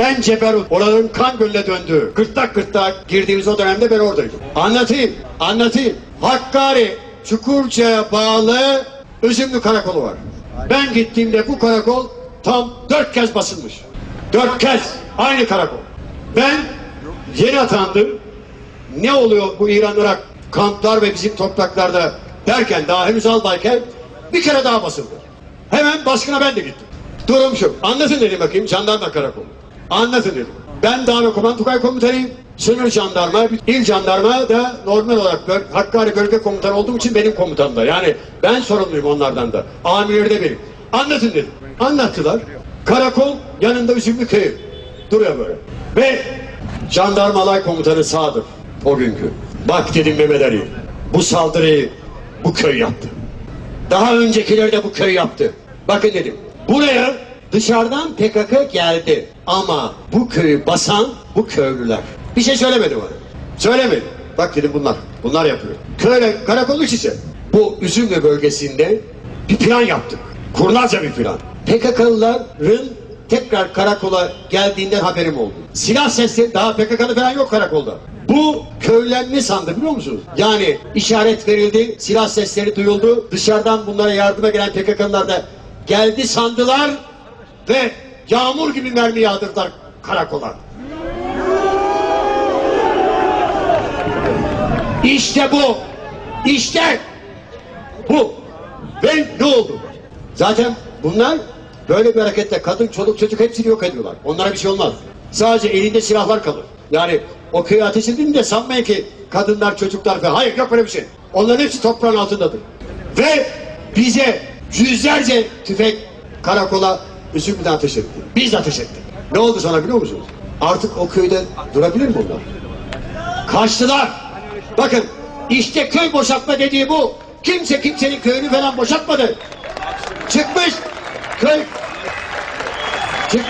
En ceberut, oranın kan gölüne döndüğü, gırtlak gırtlak girdiğimiz o dönemde ben oradaydım. Anlatayım, anlatayım. Hakkari, Çukurca'ya bağlı Üzümlü Karakolu var. Ben gittiğimde bu karakol tam dört kez basılmış. Dört kez, aynı karakol. Ben yeni atandım. Ne oluyor bu İran-Irak kamplar ve bizim topraklarda derken daha henüz aldayken bir kere daha basıldı. Hemen baskına ben de gittim. Durum şu. Anlatın dedim bakayım jandarma karakolu. Anlatın dedim. Ben Dağlı Komutan Tugay Komutanıyım. Sınır jandarma, il jandarma da normal olarak böl Hakkari Bölge Komutanı olduğum için benim komutanımda. Yani ben sorumluyum onlardan da. Amirleri de benim. Anlatın dedim. Anlattılar. Karakol yanında Üzümlü Köyü. Duruyor böyle. Ve jandarma komutanı Sadır o günkü. Bak dedim Mehmet Ali. Bu saldırıyı bu köy yaptı. Daha öncekileri de bu köy yaptı. Bakın dedim. Buraya dışarıdan PKK geldi. Ama bu köyü basan bu köylüler. Bir şey söylemedi bana. Söylemedi. Bak dedim bunlar. Bunlar yapıyor. Köyle karakol ise bu Üzümlü bölgesinde bir plan yaptık. Kurnazca bir plan. PKK'lıların tekrar karakola geldiğinden haberim oldu. Silah sesleri daha PKK'lı falan yok karakolda. Bu köyler ne sandı biliyor musunuz? Yani işaret verildi, silah sesleri duyuldu. Dışarıdan bunlara yardıma gelen PKK'lılar da geldi sandılar ve yağmur gibi mermi yağdırdılar karakola. İşte bu. İşte bu. Ve ne oldu? Zaten bunlar böyle bir harekette kadın, çoluk, çocuk hepsini yok ediyorlar. Onlara bir şey olmaz. Sadece elinde silahlar kalır. Yani o köye ateş edildiğinde sanmayın ki kadınlar, çocuklar falan. Hayır yok öyle bir şey. Onların hepsi toprağın altındadır. Ve bize yüzlerce tüfek karakola üzümden ateş etti. Biz ateş ettik. Ne oldu sana biliyor musunuz? Artık o köyde durabilir mi bunlar? Kaçtılar. Bakın işte köy boşaltma dediği bu. Kimse kimsenin köyünü falan boşaltmadı. Çıkmış köy. Çık.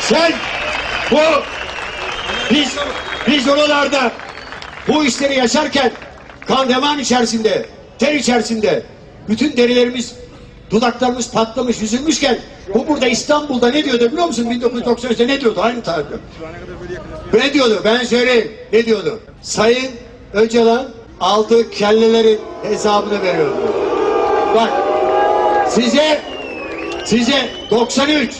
Sen bu biz biz oralarda bu işleri yaşarken kan deman içerisinde, ter içerisinde bütün derilerimiz, dudaklarımız patlamış, üzülmüşken bu burada İstanbul'da ne diyordu biliyor musun? 1993'te ne diyordu? Aynı tarihte. Ne diyordu? Ben söyleyeyim. Ne diyordu? Sayın Öcalan aldığı kellelerin hesabını veriyordu. Bak size size 93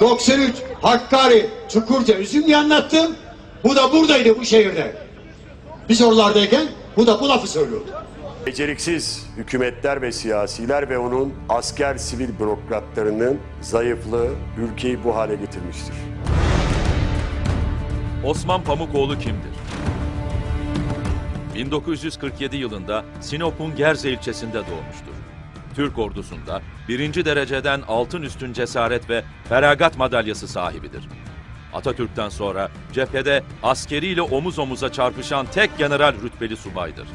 93 Hakkari Çukurca Üzümlü anlattım. Bu da buradaydı bu şehirde. Biz oralardayken bu da bu lafı söylüyordu. Beceriksiz hükümetler ve siyasiler ve onun asker sivil bürokratlarının zayıflığı ülkeyi bu hale getirmiştir. Osman Pamukoğlu kimdir? 1947 yılında Sinop'un Gerze ilçesinde doğmuştur. Türk ordusunda birinci dereceden altın üstün cesaret ve feragat madalyası sahibidir. Atatürk'ten sonra cephede askeriyle omuz omuza çarpışan tek general rütbeli subaydır.